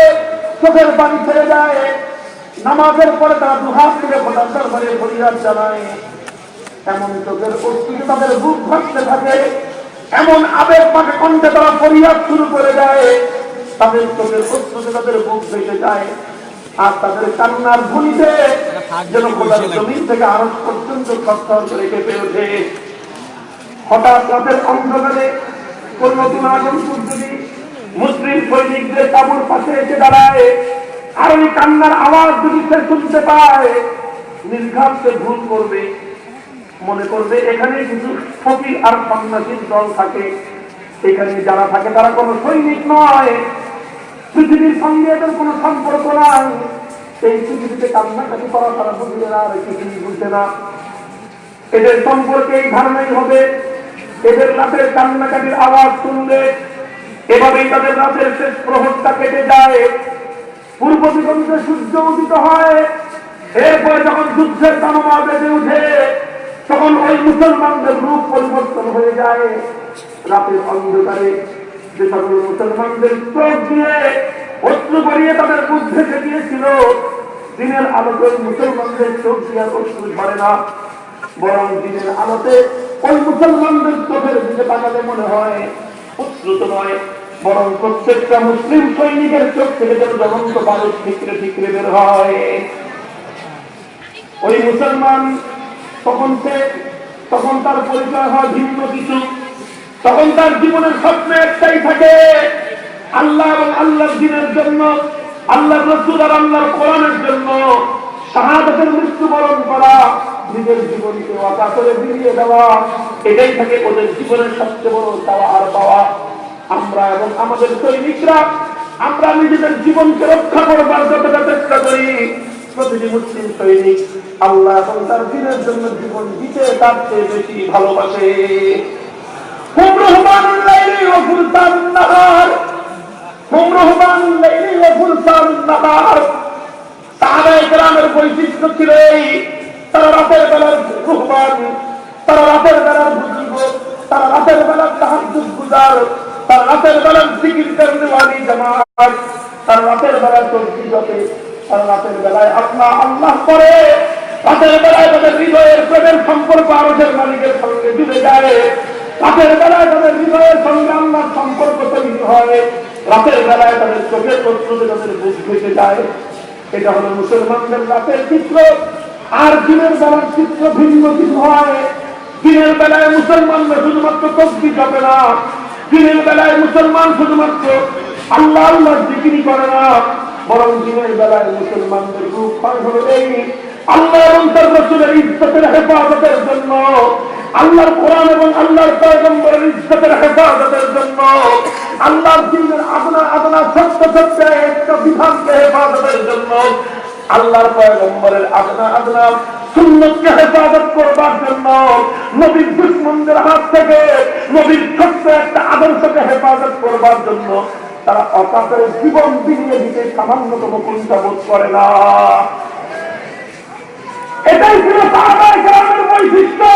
করে চোখের পানি ছেড়ে যায়। নামাজের পরে তারা দুহাত থেকে ফোটার দরবারে ফরিয়াদ জানায়। এমন চোখের অস্তিত্ব তাদের বুক ভাসতে থাকে। এমন আবেগ পাকে কণ্ঠে তারা ফরিয়াদ শুরু করে দেয়। তাদের চোখের অস্তিত্ব তাদের বুক ভেসে যায়। আর তাদের কান্নার ধ্বনিতে যেন খোলার জমিন থেকে আরও পর্যন্ত সত্তর করে কেঁপে ওঠে। হঠাৎ রাতের অন্ধকারে কোন নতুন আগন্তুক যদি মুসলিম সৈনিকদের কাবুর পাশে এসে দাঁড়ায়। আর ওই কান্নার আওয়াজ যদি সে শুনতে পায়, নির্ঘাত সে ভুল করবে। মনে করবে এখানে কিছু ফকির আর সন্ন্যাসীর দল থাকে। এখানে যারা থাকে তারা কোনো সৈনিক নয়। পৃথিবীর সঙ্গে এদের কোনো সম্পর্ক নাই। এই পৃথিবীতে কান্নাকাটি করা তারা বুঝবে না আর কিছুই বুঝবে না। এদের সম্পর্কে এই ধারণাই হবে। এদের রাতের কান্নাকাটির আওয়াজ শুনলে এভাবেই তাদের রাতের শেষ প্রহরটা কেটে যায়। পূর্ব দিগন্তে সূর্য উদিত হয়। এরপরে যখন যুদ্ধের দানমা বেজে উঠে তখন ওই মুসলমানদের রূপ পরিবর্তন হয়ে যায়। রাতের অন্ধকারে যে সকল মুসলমানদের চোখ দিয়ে অস্ত্র করিয়ে তাদের বুদ্ধে গিয়েছিল দিনের আলোতে ওই মুসলমানদের চোখ দিয়ে অস্ত্র ঝরে না। বরং দিনের আলোতে ওই মুসলমানদের চোখের দিকে তাকালে মনে হয় উচ্ছ্রুত নয় বরং প্রত্যেকটা মুসলিম সৈনিকের চোখ থেকে যেন জ্বলন্ত বারুদ ঠিকরে ঠিকরে বের হয়। ওই মুসলমান তখন সে, তখন তার পরিচয় হয় ভিন্ন কিছু। তখন তার জীবনের স্বপ্ন একটাই থাকে, আল্লাহ এবং আল্লাহর দিনের জন্য আল্লাহ রসুল আর আল্লাহর কোরআনের জন্য শাহাদাতের মৃত্যুবরণ করা, নিজের জীবনকে অকা করে বিলিয়ে দেওয়া, এটাই থাকে ওদের জীবনের সবচেয়ে বড় চাওয়া আর পাওয়া। আমরা এবং আমাদের সৈনিকরা, আমরা নিজেদের জীবনকে রক্ষা করবার যতটা চেষ্টা করি, প্রতিটি মুসলিম সৈনিক আল্লাহ এবং তার দিনের জন্য জীবন দিতে তার চেয়ে বেশি ভালোবাসে। তারা রাতের বেলার রহমান, তারা গুজার তারা রাতের বেলার জিকির করতে ওয়ালি জামাত। তারা রাতের বেলার তসবিহতে তারা রাতের বেলায় আল্লাহ আল্লাহ করে। রাতের বেলায় তাদের হৃদয়ের প্রেমের সম্পর্ক আরশের মালিকের সঙ্গে জুড়ে যায়। রাতের বেলায় তাদের হৃদয়ের সঙ্গে আল্লাহর সম্পর্ক তৈরি হয়। রাতের বেলায় তাদের চোখের প্রস্তুতে তাদের বুঝ ভেসে যায়। এটা হলো মুসলমানদের রাতের চিত্র। আর দিনের বেলার চিত্র ভিন্ন কিছু হয়। দিনের বেলায় মুসলমানরা শুধুমাত্র তসবি যাবে না দিনের বেলায় মুসলমান শুধুমাত্র আল্লাহ আল্লাহ জিকিরি করে না, বরং দিনের বেলায় মুসলমানদের রূপ হলো এই আল্লাহ এবং তার রসুলের ইজ্জতের হেফাজতের জন্য, আল্লাহর কোরআন এবং আল্লাহর পয়গম্বরের ইজ্জতের হেফাজতের জন্য, আল্লাহর দিনের আপনার আদনা সত্য সত্য একটা বিধানকে হেফাজতের জন্য, আল্লাহর পয়গম্বরের আদনা আদনা সুন্নতকে হেফাজত করবার জন্য নবীর দুশ্মনদের হাত থেকে নবীর ছোট্ট একটা আদর্শকে হেফাজত করবার জন্য তারা অকাতের জীবন দিতে সামান্যতম বোধ করে না। এটাই ছিল সাহাবায়ে কেরামের বৈশিষ্ট্য।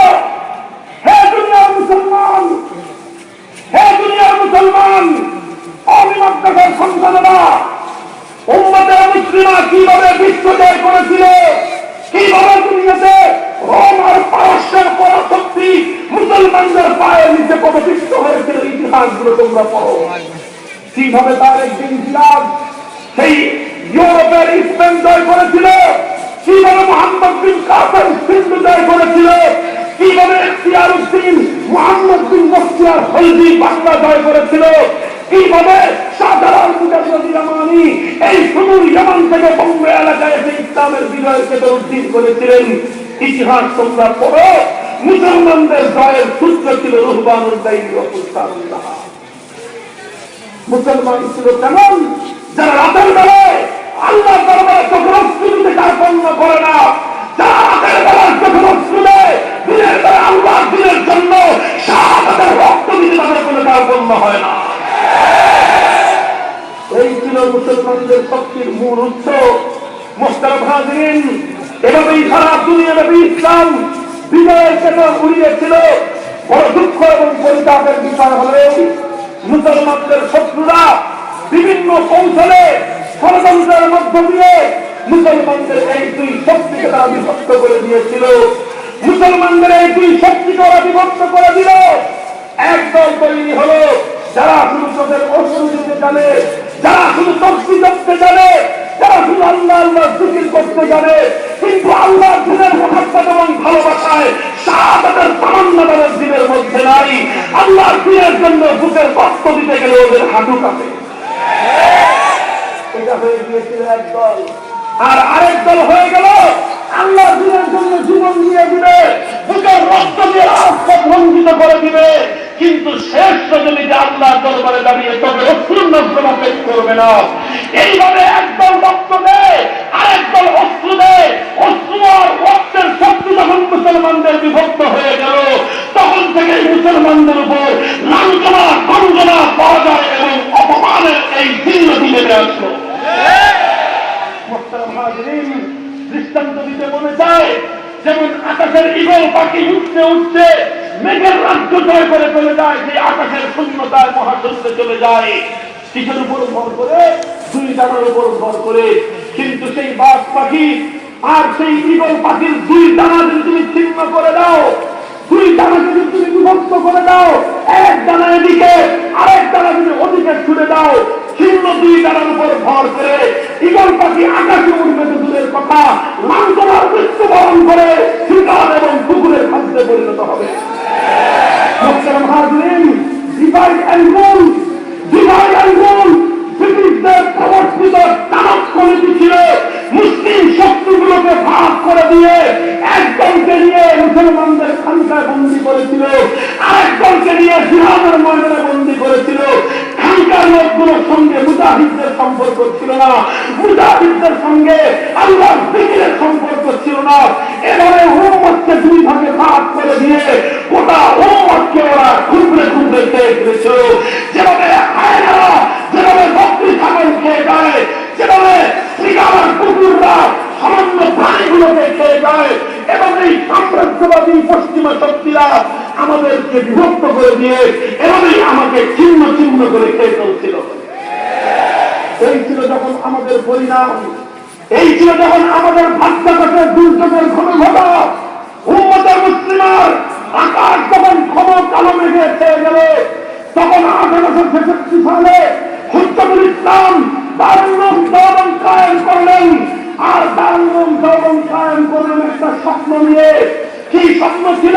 হে দুনিয়ার মুসলমান, হে দুনিয়ার মুসলমান কীভাবে বিশ্ব জয় করেছিল? মুসলমানদের পায়ের নিচে প্রতিষ্ঠিত হয়েছিল ইতিহাসগুলো তোমরা পড়ো। কীভাবে তার একদিন ছিলাম সেই ইউরোপের স্পেন জয় করেছিল? কীভাবে মোহাম্মদ বিন কাসেম সিন্ধু জয় করেছিল? কীভাবে ইখতিয়ার উদ্দিন মোহাম্মদ বিন বখতিয়ার হলদি বাংলা জয় করেছিল? কীভাবে সাধারণ এই সুদূর ইয়ামান থেকে এলাকায় এসে ইসলামের বিজয়ের কেতন উদ্দিন করেছিলেন? ইতিহাস তোমরা পড়ো। মুসলমানদের জয়ের সূত্র ছিল মুসলমান ছিল তেমন, যারা রাতের বেলায় আল্লাহ দরবারে চক্রস্তুতে কার্পণ্য করে না জন্য রক্ত হয় না। ছিল মুসলমানদের এভাবেই সারা দুনিয়া ইসলাম বিজয়ের মুসলমানদের এই দুই শক্তিকে তারা বিভক্ত করে দিয়েছিল। মুসলমানদের এই দুই দিল। একদল তৈরি হলো, যারা শুধু তোদের অসুর দিতে জানে, যারা শুধু তফসি করতে জানে, যারা শুধু আল্লাহ করতে জানে, কিন্তু জন্য বুকের রক্ত দিতে গেলে ওদের হাঁটু কাঁপে। এটা হয়ে গিয়েছিল একদল আর আরেক দল হয়ে গেল আল্লাহ দিনের জন্য জীবন দিয়ে দিবে বুকের রক্ত দিয়ে রাস্তা ভঞ্জিত করে দিবে। কিন্তু শেষ রজনীতে আল্লাহ দরবারে দাঁড়িয়ে তবে অশ্রুর নজরমা পেশ করবে না। এইভাবে একদল রক্ত দেয় আরেক দল অস্ত্র দেয় অস্ত্র আর রক্তের শক্তি যখন মুসলমানদের বিভক্ত হয়ে গেল, তখন থেকে মুসলমানদের উপর লাঞ্ছনা গঞ্জনা পাওয়া যায় এবং অপমানের এই দিল্লি নেমে আসলো। দৃষ্টান্ত দিতে মনে চায় যেমন আকাশের ইগল পাখি উঠতে উঠতে মেঘের রাজ্য জয় করে চলে যায় যে আকাশের শূন্যতায় মহাশূন্যে চলে যায়। কিসের উপর ভর করে? দুই ডানার উপর ভর করে। কিন্তু সেই বাঘ পাখি আর সেই ইগল পাখির দুই ডানা যদি তুমি ছিন্ন করে দাও, দুই ডানা যদি তুমি বিভক্ত করে দাও, এক ডানা এদিকে, আরেক ডানা যদি ওদিকে ছুড়ে দাও ছিন্ন দুই ডানার উপর ভর করে ইগল পাখি আকাশে উঠবে তো দূরের কথা। লাঞ্ছনার মৃত্যুবরণ করে শিকার এবং কুকুরের খাদ্যে পরিণত হবে। করেছিল, আরেকজনকে নিয়ে জিহাদের ময়দানে বন্দি করেছিল। লোকগুলোর সঙ্গে মুজাহিদদের সম্পর্ক ছিল না। মুজাহিদদের সঙ্গে আল্লাহর ফিকিরের সম্পর্ক করে দিয়ে গোটা উম্মতকে ওরা খুবরে খুবরে খেয়ে যেভাবে হায়নারা যেভাবে বকরি ছাগল খেয়ে যায় যেভাবে শ্রীগামার কুকুররা সামান্য প্রাণীগুলোকে খেয়ে যায় এবং এই সাম্রাজ্যবাদী পশ্চিমা শক্তিরা বিভক্ত করে দিয়ে এভাবেই আমাকে ছিন্ন ছিন্ন করে খেয়ে চলছিল এই ছিল যখন আমাদের পরিণাম এই ছিল যখন আমাদের ভাগ্যাকাশের দুর্যোগের ঘন ঘটা উম্মতের মুসলিমার আকাশ যখন ক্ষমা কালো মেঘে খেয়ে গেল, তখন আঠারোশো ছেষট্টি সালে হুজ্জাতুল ইসলাম দারুল দমন কায়েম করলেন। আর দারুল দমন কায়েম করলেন একটা স্বপ্ন নিয়ে। কি স্বপ্ন ছিল?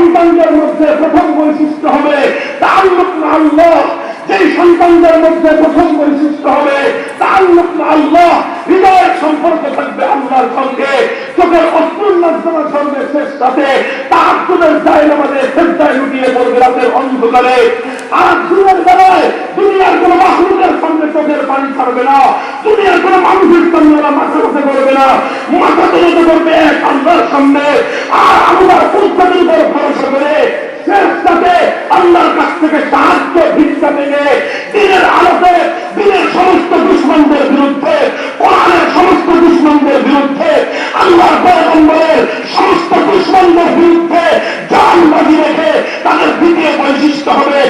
সন্তানদের মধ্যে প্রথম বৈশিষ্ট্য হবে তার আল্লাহ। যেই সন্তানদের মধ্যে প্রথম বৈশিষ্ট্য হবে তার আল্লাহ। হৃদয়ের সম্পর্ক থাকবে আল্লাহর সঙ্গে। চোখের অস্ত্র মাধ্যমে সঙ্গে শেষ সাথে তার চোখের চাইল আমাদের শ্রদ্ধায় লুটিয়ে পড়বে রাতের অন্ধকারে। আর দিনের বেলায় দুনিয়ার সঙ্গে চোখের পানি ছাড়বে না। দুনিয়ার কোন মানুষের সঙ্গে মাথা মাথা করবে না। মাথা তুলতে করবে এক আল্লাহর সামনে আর বিরুদ্ধে জান বাজি রেখে তাদের দ্বিতীয় বৈশিষ্ট্য হবে।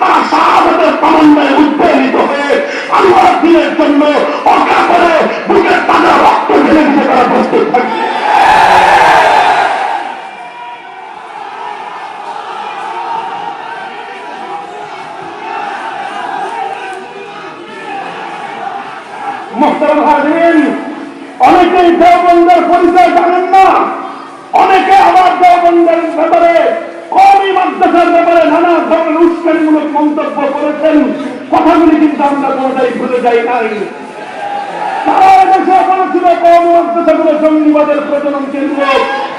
তারা শাহাদাতের সমন্বয়ে উদ্বেলিত হয়ে আল্লাহর দিনের জন্য অকা অনেকেই দেওবন্দের পরিচয় জানেন না। অনেকে আবার দেওবন্দের ব্যাপারে কমই মাদ্রাসার ব্যাপারে নানা ধরনের উস্কানিমূলক মন্তব্য করেছেন। কথাগুলি কিন্তু আমরা কোনোটাই ভুলে যাই নাই।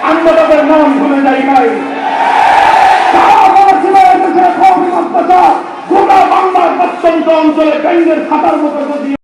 আমরা তাদের নাম ভুলে যাই নাই। অঞ্চলে কেন্দ্রের খাতার মতো